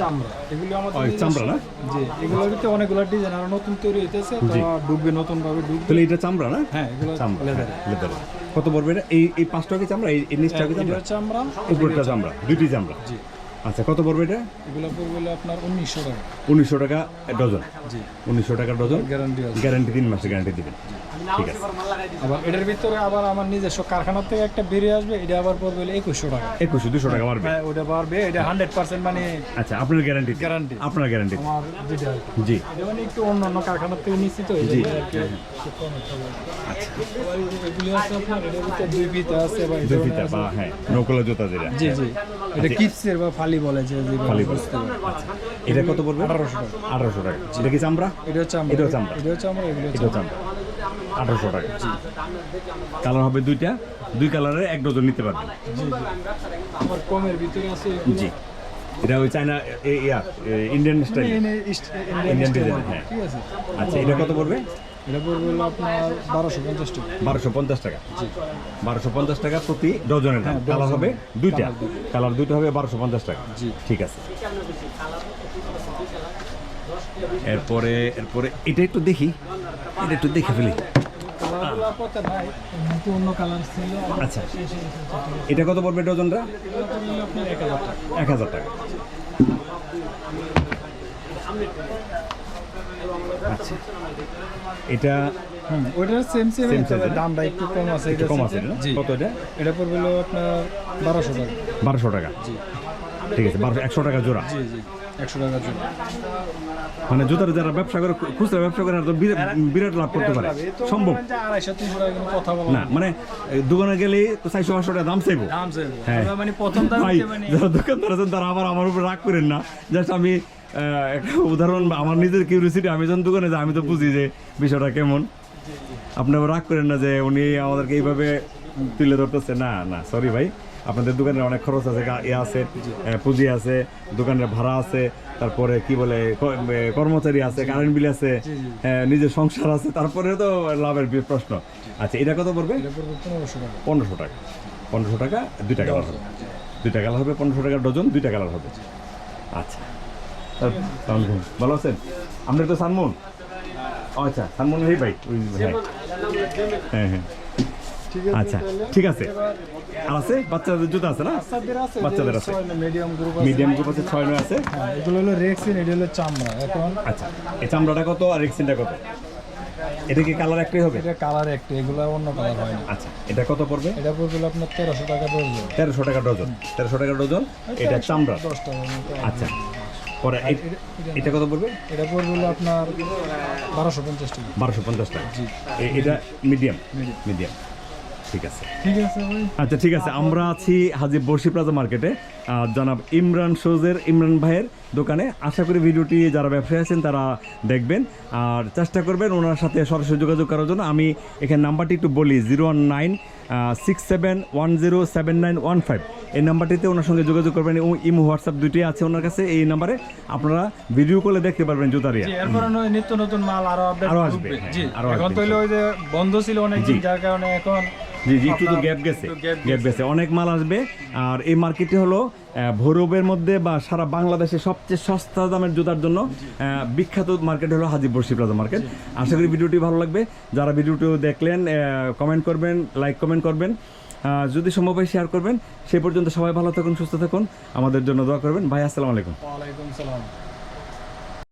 চামড়া। এগুলো আমাদের চামড়া না? জি এগুলোর ভিতরে অনেকগুলো ডিজাইন আর নতুন তৈরি হইতেছে তো ডুববে নতুন ভাবে ডুববে তাহলে এটা চামড়া না? হ্যাঁ এগুলো চামড়া লেদার লেদার কত পড়বে এটা? এই এই পাঁচ টাকা চামড়া? এই নিচটা কি চামড়া? চামড়া উপরটা চামড়া। দুইটি চামড়া। জি। আচ্ছা কত পড়বে এটা? এগুলো পড়বে আপনার উনিশশো টাকা। উনিশশো টাকা ডজন? জি। উনিশশো টাকা ডজন? গ্যারান্টি গ্যারান্টি তিন মাসের গ্যারান্টি দিবেন। ঠিক আছে। আবার এটার ভিতরে আবার আমার নিজস্ব কারখানা থেকে একটা বেরিয়ে আসবে এটা আবার পড়বে একুশশো টাকা। একুশশো দুশো টাকা বাড়বে? হ্যাঁ ওটা পারবে এটা হান্ড্রেড পার্সেন্ট মানে আচ্ছা আপনার গ্যারান্টি গ্যারান্টি আপনার গ্যারান্টি আমার যেটা জি। মানে একটু অন্য অন্য কারখানার থেকে নিশ্চিত হয়ে জি। এগুলি আছে আপনার এটার ভিতরে দুই ফিতা আছে বা দুই ফিতা বা হ্যাঁ নৌকলা জুতা যেটা। জি জি। এটা কিপসের বা ফালি বলে যে বলে। এটা কত পড়বে? আঠারোশো টাকা। আঠারোশো টাকা। এটা কি চামড়া? এটা হচ্ছে এটাও চামড়া। এটা হচ্ছে আমরা এগুলো চামড়া। আঠারোশো টাকা। কালার হবে দুইটা। দুই কালারের এক ডজন নিতে পারবেন আমার কমের ভিতরে আছে জি। এটা ওই চায়না ইয়া ইন্ডিয়ান স্টাইল ইন্ডিয়ান design, হ্যাঁ। আচ্ছা এটা কত পড়বে? এটা পড়বে হলো আপনার বারোশো পঞ্চাশ টাকা। বারোশো পঞ্চাশ টাকা? বারোশো পঞ্চাশ টাকা প্রতি ডজনের দাম। হ্যাঁ, কালার হবে দুইটা। কালার দুইটা। হবে বারোশো পঞ্চাশ টাকা। জি। ঠিক আছে। এরপরে এরপরে এটা একটু দেখি। এটা একটু দেখে ফেলি। আচ্ছা। এটা কত পড়বে ডজনটা? এক হাজার টাকা। এক হাজার টাকা। আচ্ছা। এটা ওইটার সেম সেম? দামটা একটু কম আছে একটু কম আছে কত এটা? এটা পড়বে হলো আপনার বারোশো টাকা। বারোশো টাকা? ঠিক আছে বারোশো একশো টাকা জোড়া? জি জি একশো টাকার জন্য মানে জুতার যারা ব্যবসা করে খুচরা ব্যবসা করে বিরাট লাভ করতে পারে। সম্ভব? টাকা না মানে দোকানে গেলে তো চারশো পাঁচশো টাকা দাম চাইব। হ্যাঁ। মানে প্রথম দাম মানে যারা দোকানদার আছেন তারা আবার আমার উপর রাগ করেন না। জাস্ট আমি একটা উদাহরণ আমার নিজের কিউরিয়াসিটি আমি যখন দোকানে যে আমি তো বুঝি যে বিষয়টা কেমন। আপনি আবার রাগ করেন না যে উনি আমাদেরকে এইভাবে তুলে ধরতেছে। না না সরি ভাই। আপনাদের দোকানে অনেক খরচ আছে ইয়ে আছে পুঁজি আছে দোকানের ভাড়া আছে তারপরে কি বলে কর্মচারী আছে কারেন্ট বিল আছে নিজের সংসার আছে তারপরে তো লাভের প্রশ্ন। আচ্ছা এটা কত পড়বে? পনেরোশো টাকা। পনেরোশো টাকা। পনেরোশো টাকা দুইটা কালার হবে। দুইটা কালার হবে পনেরোশো টাকা ডজন দুইটা কালার হবে। আচ্ছা। ভালো আছেন? আপনার তো সানমুন? আচ্ছা সানমুন ভাই ওই হ্যাঁ হ্যাঁ। আচ্ছা ঠিক আছে। আছে? বাচ্চাদের জুতো আছে না? বাচ্চাদের আছে মিডিয়াম গ্রুপ আছে। মিডিয়াম গ্রুপ আছে। ছয় নয় আছে? হ্যাঁ, এগুলো হলো রেক্সিন এটা হলো চামড়া। এখন আচ্ছা এই চামড়াটা কত আর এক্সিনটা কত? এটা কি কালার একটাই হবে? এটা কালার একটা এগুলো অন্য কালার হয় না। আচ্ছা এটা কত পড়বে? এটা পড়বে আপনার তেরোশো টাকা পড়বে তেরোশো টাকা ডজন। তেরোশো টাকা ডজন এটা চামড়া দশ আচ্ছা পরে এটা কত পড়বে? এটা পড়বে আপনার বারোশো পঞ্চাশ টাকা। বারোশো পঞ্চাশ টাকা। এটা মিডিয়াম মিডিয়াম ঠিক আছে। ঠিক আছে ভাই। আচ্ছা ঠিক আছে আমরা আছি হাজি বর্ষি প্লাজা মার্কেটে। জনাব ইমরান শোজের ইমরান ভাইয়ের দোকানে। আশা করি ভিডিওটি যারা ব্যবসায়ী আছেন তারা দেখবেন। আর চেষ্টা করবেন ওনার সাথে সরাসরি যোগাযোগ করার জন্য। আমি এখানে নাম্বারটি একটু বলি zero one nine six seven one zero seven nine one five. এই নাম্বারটিতে ওনার সঙ্গে যোগাযোগ করবেন। এবং ইমো হোয়াটসঅ্যাপ দুটি আছে ওনার কাছে। এই নাম্বারে আপনারা ভিডিও কলে দেখতে পারবেন জুতারিয়া। জি, নিত্য নতুন মাল আরও আপডেট আরও আসবে, জি আরও এখন আসবে, তো ওই যে বন্ধ ছিল অনেক যার কারণে এখন জি জি একটু তো গ্যাপ গেছে গ্যাপ গেছে। অনেক মাল আসবে। আর এই মার্কেটে হলো ভৈরবের মধ্যে বা সারা বাংলাদেশে সবচেয়ে সস্তা দামের জুতার জন্য বিখ্যাত মার্কেট হলো হাজি বর্ষি প্লাজা মার্কেট আশা করি ভিডিওটি ভালো লাগবে। যারা ভিডিওটি দেখলেন কমেন্ট করবেন লাইক কমেন্ট করবেন। যদি সম্ভব হয় শেয়ার করবেন। সেই পর্যন্ত সবাই ভালো থাকুন সুস্থ থাকুন। আমাদের জন্য দোয়া করবেন। ভাই আসসালামু আলাইকুম। ওয়ালাইকুম সালাম।